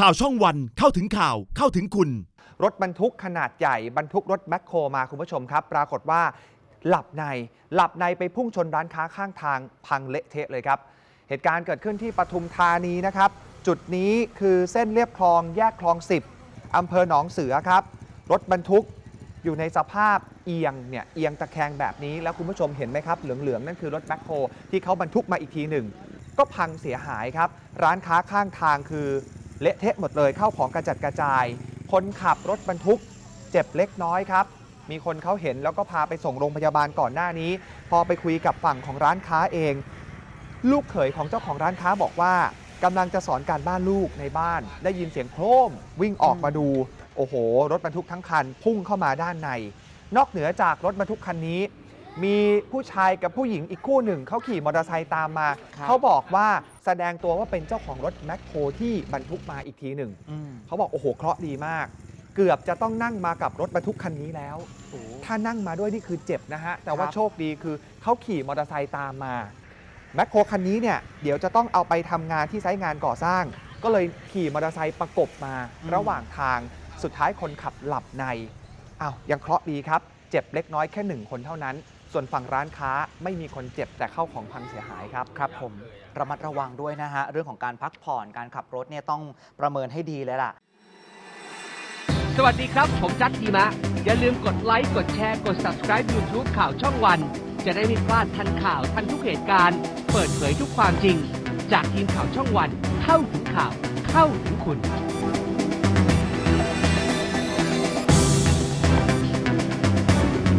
ข่าวช่องวันเข้าถึงข่าวเข้าถึงคุณ รถบรรทุกขนาดใหญ่บรรทุกรถแมคโครมาคุณผู้ชมครับ ปรากฏว่า หลับใน หลับในไปพุ่งชนร้านค้าข้างทางพังเละเทะเลยครับ เหตุการณ์เกิดขึ้นที่ปทุมธานีนะครับ จุดนี้คือเส้นเรียบคลองแยกคลอง 10 อำเภอหนองเสือครับ รถบรรทุกอยู่ในสภาพเอียงเนี่ยเอียงตะแคงแบบนี้แล้วคุณผู้ชมเห็นไหมครับ เหลือง ๆ นั่นคือรถแมคโครที่เขาบรรทุกมาอีกทีหนึ่ง ก็พังเสียหายครับ ร้านค้าข้างทางคือ เละเทะหมดเลยเข้าของกระจัดกระจาย คนขับรถบรรทุกเจ็บเล็กน้อยครับมีคนเขาเห็นแล้วก็พาไปส่งโรงพยาบาลก่อนหน้านี้ พอไปคุยกับฝั่งของร้านค้าเอง ลูกเขยของเจ้าของร้านค้าบอกว่ากำลังจะสอนการบ้านลูกในบ้าน ได้ยินเสียงโครมวิ่งออกมาดู โอ้โห รถบรรทุกทั้งคันพุ่งเข้ามาด้านใน นอกเหนือจากรถบรรทุกคันนี้ มีผู้ชายกับผู้หญิงอีกคู่หนึ่งเขาขี่มอเตอร์ไซค์ตามมา ครับ เขาบอกว่าแสดงตัวว่าเป็นเจ้าของรถแมคโครที่บรรทุกมาอีกทีหนึ่ง อืมเขาบอกโอ้โหเคราะห์ดีมาก เกือบจะต้องนั่งมากับรถบรรทุกคันนี้แล้ว โอ้ ถ้านั่งมาด้วยนี่คือเจ็บนะฮะ แต่ว่าครับ โชคดีคือเขาขี่มอเตอร์ไซค์ตามมาแมคโครคันนี้เนี่ยเดี๋ยวจะต้องเอาไปทำงานที่ไซต์งานก่อสร้าง ก็เลยขี่มอเตอร์ไซค์ประกบมา ระหว่างทางสุดท้ายคนขับหลับในอ้าวยังเคราะห์ดีครับ เจ็บเล็กน้อยแค่หนึ่งคนเท่านั้น ส่วนฝั่งร้านค้าไม่มีคนเจ็บแต่เข้าของพังเสียหายครับ ครับผมระมัดระวังด้วยนะฮะ เรื่องของการพักผ่อนการขับรถเนี่ยต้องประเมินให้ดีเลยล่ะ สวัสดีครับ ผมจัดทีมะ อย่าลืมกดไลค์กดแชร์กด subscribe YouTube ข่าวช่องวัน จะได้ไม่พลาดทันข่าวทันทุกเหตุการณ์ เปิดเผยทุกความจริง จากทีมข่าวช่องวัน เข้าถึงข่าวเข้าถึงคุณ